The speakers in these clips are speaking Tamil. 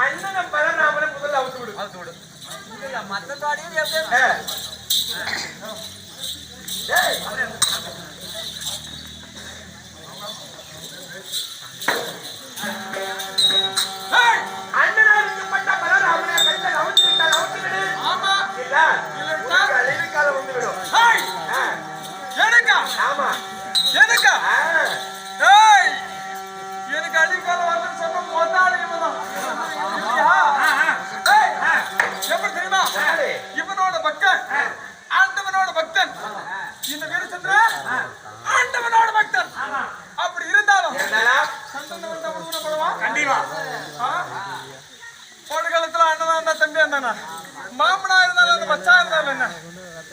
அண்ணன் பலராமனை முதல்ல அவுத்து விடு. அவுத்து விடு. மத்த ஆ, எனக்கா ஆமா. எனக்கா இவனோட பக்தன் ஆண்டவனோட பக்தன் இந்த வீரச்சந்திர ஆண்டவனோட பக்தன் அப்படி இருந்தாலும் என்னடா? சந்தன வந்தா உருவப்படுவான் கண்டிப்பா ஒரு காலத்துல அண்ணனா இருந்தா தம்பியா இருந்தானா மாமனா இருந்தாலும் அந்த மச்சா இருந்தாலும் என்ன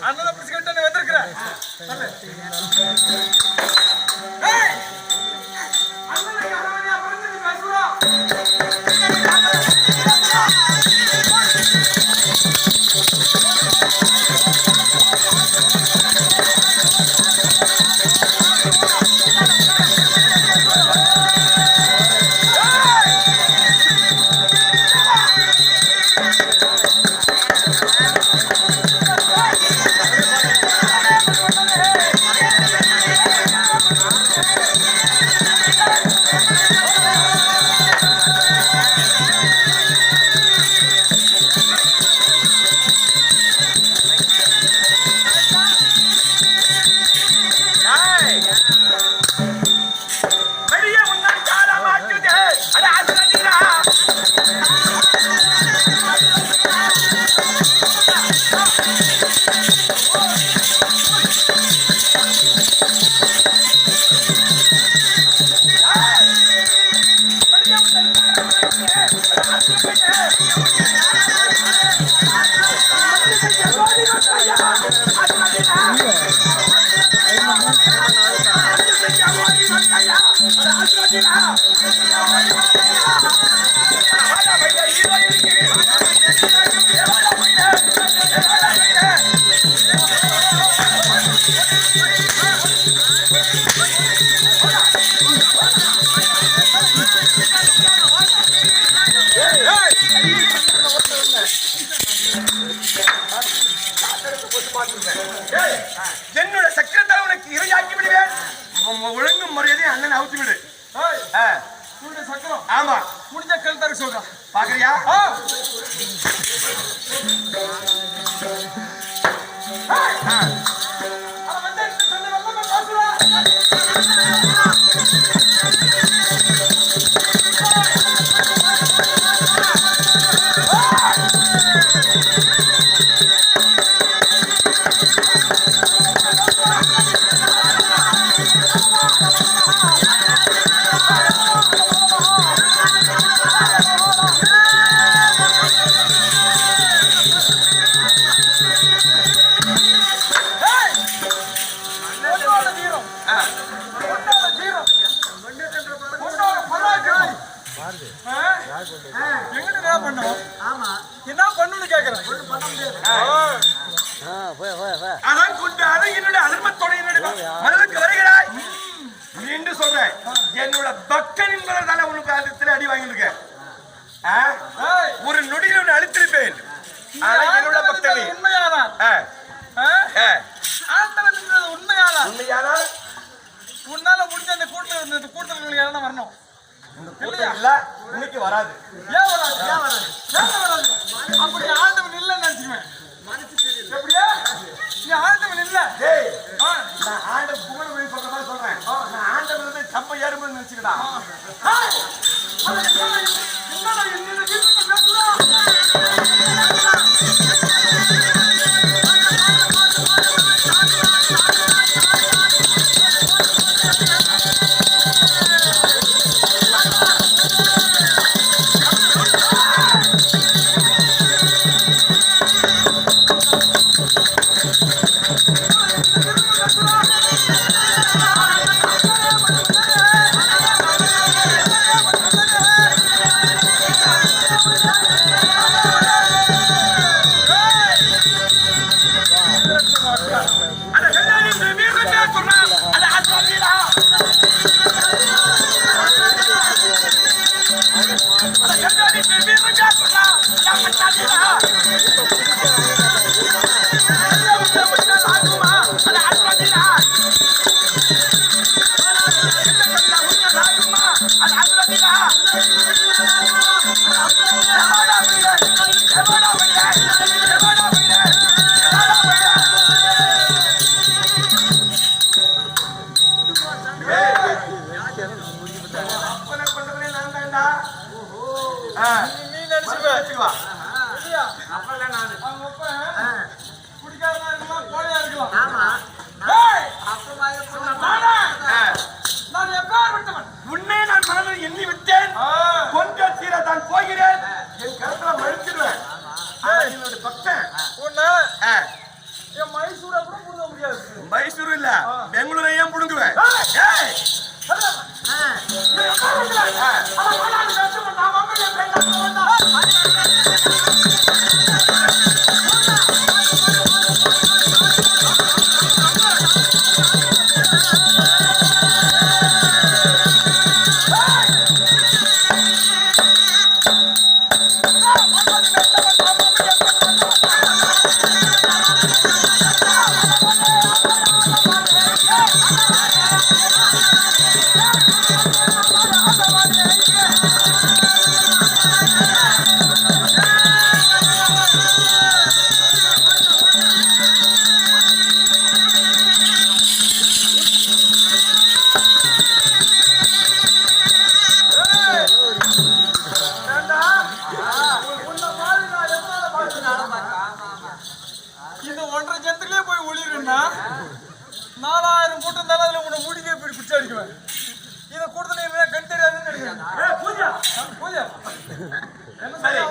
அண்ணனை பிடிச்சு கட்டு வந்திருக்கிறேன் பேசுறா? ஏய். என்னோட சக்கரத்தால் உனக்கு இரையாக்கி விடுவேன். உம் ஒழுங்கு முறையதை அண்ணன் அவுத்து விடு. சக்கரம். ஆமா. முடிஞ்ச கழுத்தாரு சொல்றான் பாக்குறியா? என்னோட பக்தனின் மேலதான உனக்கு அதத்துல அடி வாங்கியிருக்க ஆ? ஏய், ஒரு நொடியில் உன்னை அழித்திருப்பேன். என்னோட பக்தனி. என்றது உண்மையானா உண்மையானால். உன்னால முடிஞ்ச அந்த கூட்டத்தில் கூட்டத்தில் வரணும். இல்லையா இல்ல. இன்னைக்கு வராது. நினைச்சுக்கிட்டா ஏய், அவன் என்னடா பேசுறா ஜனத்துலயே போய் ஒளிருன்னா நாலாயிரம் கூட்டம் இருந்தாலும் அதுல உன்னை மூடிக்கே இப்படி பிடிச்சு அடிக்குவேன். இதை கூட்டத்துல இவன் கண் தெரியாதுன்னு நினைக்கிறேன். பூஜா! பூஜா! என்ன சரி.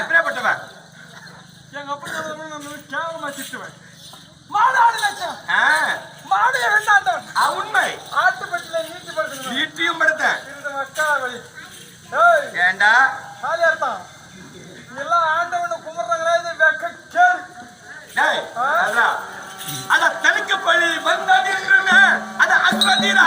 எப்படியாப்பட்டவன்? எங்க அப்பா சொல்றதை நான் வந்து கேவலமா திட்டுவேன். மாடாடு லட்சம் ஆ, மாடு ஆ, உண்மை. நீட்டி வீட்டையும் படுத்தேன். இருந்த மக்கா வழி. ஏய் ஏண்டா? காலியா இருப்பான். வழி பழி அது அத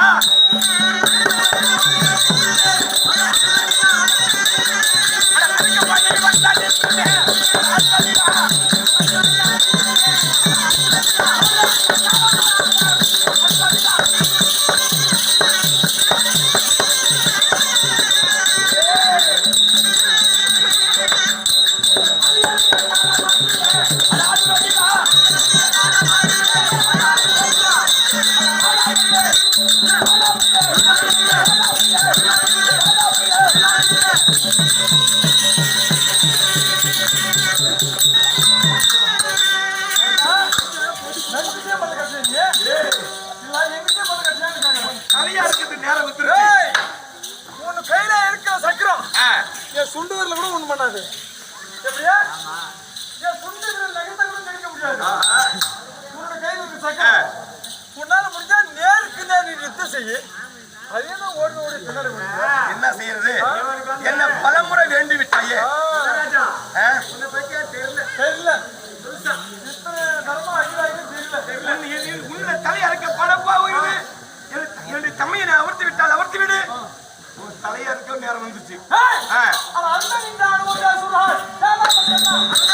எப்படியா? சுண்டு விரல் நகத்தை கூட நினைக்க முடியாது உன்னோட கையில இருக்கிற சக்கரம். உன்னால முடிஞ்சா நேருக்கு நேர் நீ யுத்தம் செய்ய அதே தான் ஓடி ஓடி பின்னாடி. என்ன செய்யறது? என்ன பலமுறை வேண்டி விட்டாயே? தெரியல இத்தனை தர்மம் அடிவாயின்னு தெரியல. தலை அறுக்க படப்பா என்னுடைய தம்மையை நான் அமர்த்தி விட்டால் அமர்த்தி விடு. உன் தலையை அறுக்க நேரம் வந்துச்சு. Vamos!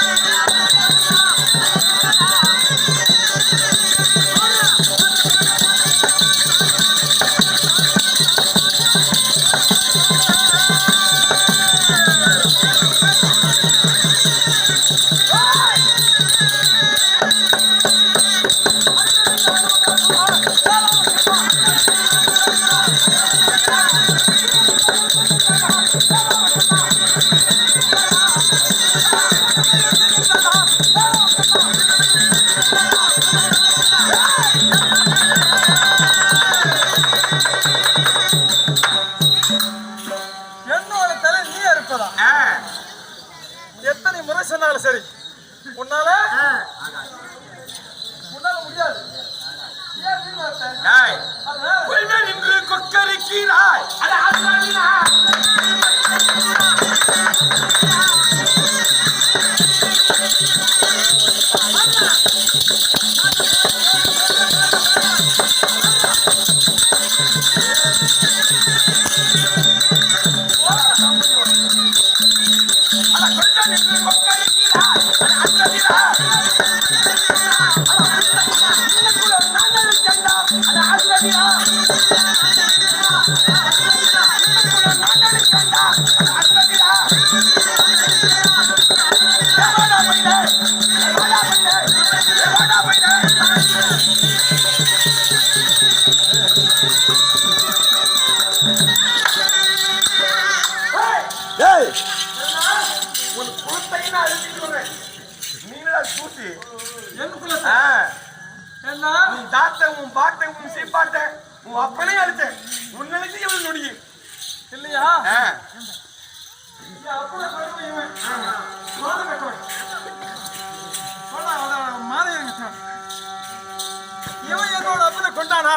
கொண்டானா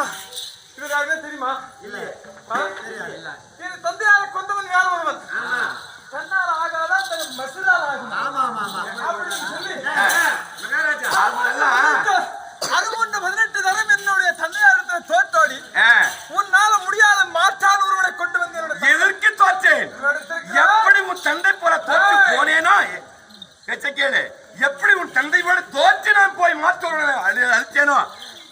இது யாருமே தெரியுமா ஆ? என் தந்தையால கொண்டவன் யார் ஒருவன் தன்னால் ஆகாதான் தன் மசிதால் ஆகும் அப்படின்னு சொல்லி அது ஒன்று பதினெட்டு தரம் என்னுடைய தந்தையாரத்தை தோட்டோடி ஆ. உன்னால முடியாத மாற்றான் ஒருவனை கொண்டு வந்து என்னோட எதற்கு தோற்றேன் எப்படி உன் தந்தை போல தோற்று. போனேனோ கேளு எப்படி உன் தந்தை போல தோற்று நான் போய் அழி அழித்தேனோ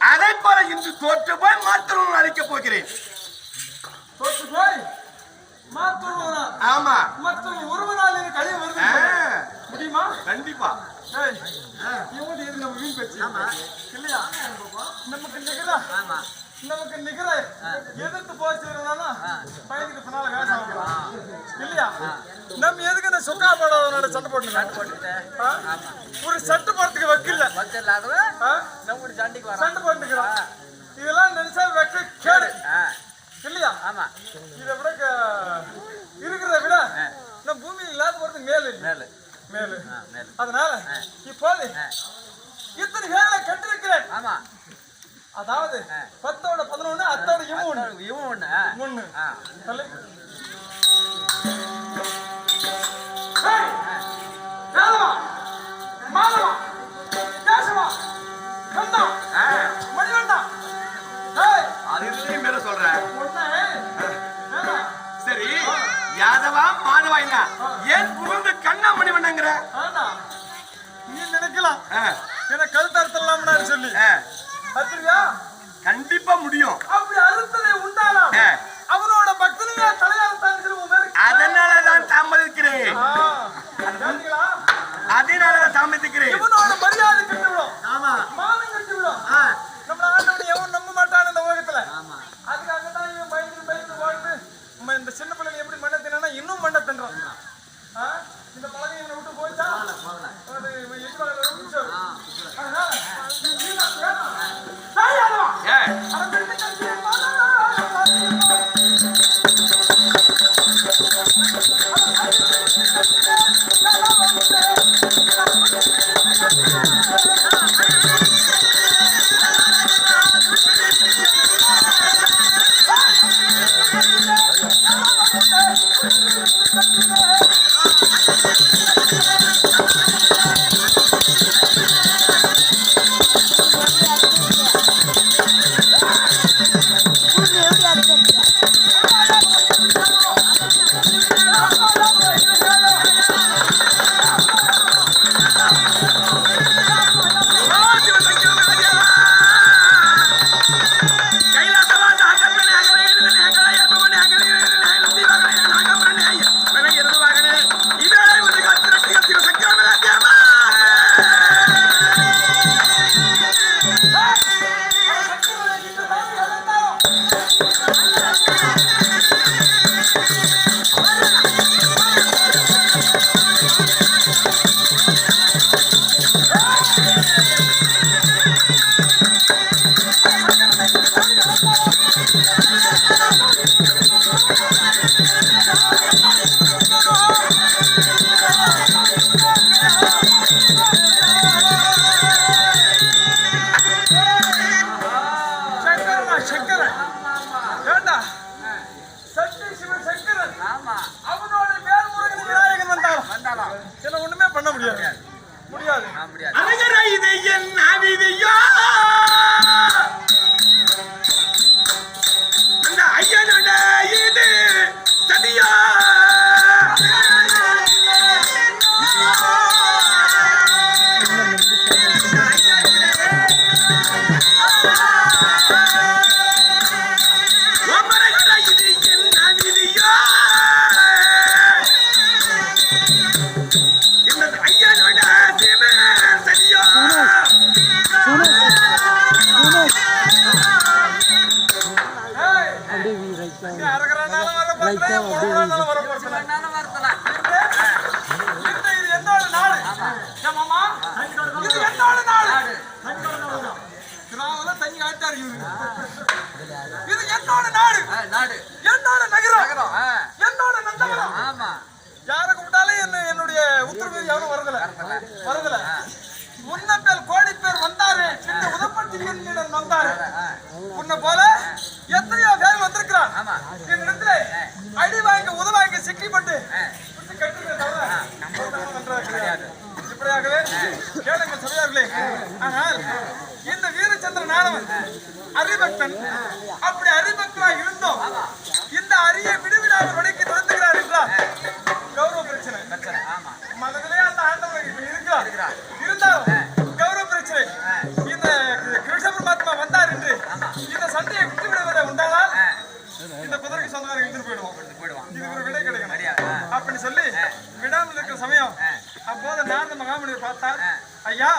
அதை போல இன்று தோற்று போய் மாற்றவனை அழிக்கப் போகிறேன். தோற்று போய் ஆமா. மற்றவன் ஒருவனால் எனக்கு அழிய வருது. முடியுமா? கண்டிப்பா. எது நம்ம வீண் பேச்சு இல்லையா? நமக்கு நிகரா நமக்கு நிகர எதிர்த்து போச்சுனா பையனுக்கு பின்னால வைக்கலாம். இல்லையா? நம்ம எதுக்கு இந்த சொக்கா போடாதவனோட சண்டை போட்டு ஆ? ஒரு சட்டை போடுறதுக்கு வக்கில்ல. ஆ? சண்டை போட்டுக்கிறான் இதெல்லாம் நினைச்சா வெக்க கேடு. இல்லையா? இதை விட இருக்கிறத விட நம்ம பூமி இல்லாத போறது மேலு இல்லை. மேலு. அதனால இப்போது இத்தனை பேர்களை கண்டிருக்கிறேன். அதாவது பத்தோட பதினொன்னு அத்தோட இவன் இல்லையும் மேல சொல்றேன் ஒண்ணு, ஏடா, சரி யாதவா மாதவா என்ன? ஏன் புகழ்ந்து கண்ணா மணிவண்ணங்கிற? ஆனா, நீ நினைக்கலாம். ஆ, என்ன கழுத்தறுத்தலாம்னு சொல்லி. ஆ, அத்துறியா கண்டிப்பா முடியும். அப்படி அறுத்ததை உண்டானா ஆ. அவனோட பக்தனையா பேருக்கு அதனாலதான் தாமதிக்கிறேன்? அதனாலதான் தாமதிக்கிறேன். இவனோட மரியாதை கெட்டு விடும் மானம் கெட்டு விடும் நம்மள ஆண்டவனை எவன் நம்ப மாட்டான் இந்த உலகத்துல. அதுக்காக தான் இவன் பயந்து பயந்து வாழ்ந்து நம்ம இந்த சின்ன பிள்ளைங்க எப்படி மண்ணை தின்னா இன்னும் மண்ணை இது என்னோட நாடு. திராவிட தனி ஆட்டார் இவரு. என்னோட நாடு. ஆ, நாடு. என்னோட நகரம். நகரம் ஆ, என்னோட நந்தவனம். ஆமா. யாரை கூப்பிட்டாலும் என்ன என்னுடைய உத்தரவு யாரும் வரதில்ல. வரதில்ல. முன்ன பேர் கோடி பேர் வந்தாரு. இந்த உதப்பட்டி என்னிடம் வந்தாரு. உன்னை போல எத்தனையோ பேர் வந்திருக்கிறான் சபையார்களே ஆனால் இந்த வீரச்சந்திர நாடவன் அரிபக்தன் அப்படி அரிபக்தனா இருந்தோம். இந்த அரியை விடுவிடாமல் வடைக்கு நடத்துகிறார் என்றால் கௌரவ பிரச்சனை. மனதிலே அந்த ஆண்டவர் இப்ப இருக்கிறார். இருந்தாலும் கௌரவ பிரச்சனை. இந்த கிருஷ்ண பரமாத்மா வந்தார் என்று இந்த சண்டையை விட்டு விடுவதை உண்டானால் இந்த குதிரைக்கு சொந்தக்காரங்க எடுத்துட்டு போயிடுவோம். இது ஒரு விடை கிடைக்கணும். சரியா? அப்படின்னு சொல்லி விடாமல் இருக்கிற சமயம் அப்போது நாரத மகாமுனிவர் பார்த்தார். ஐயா.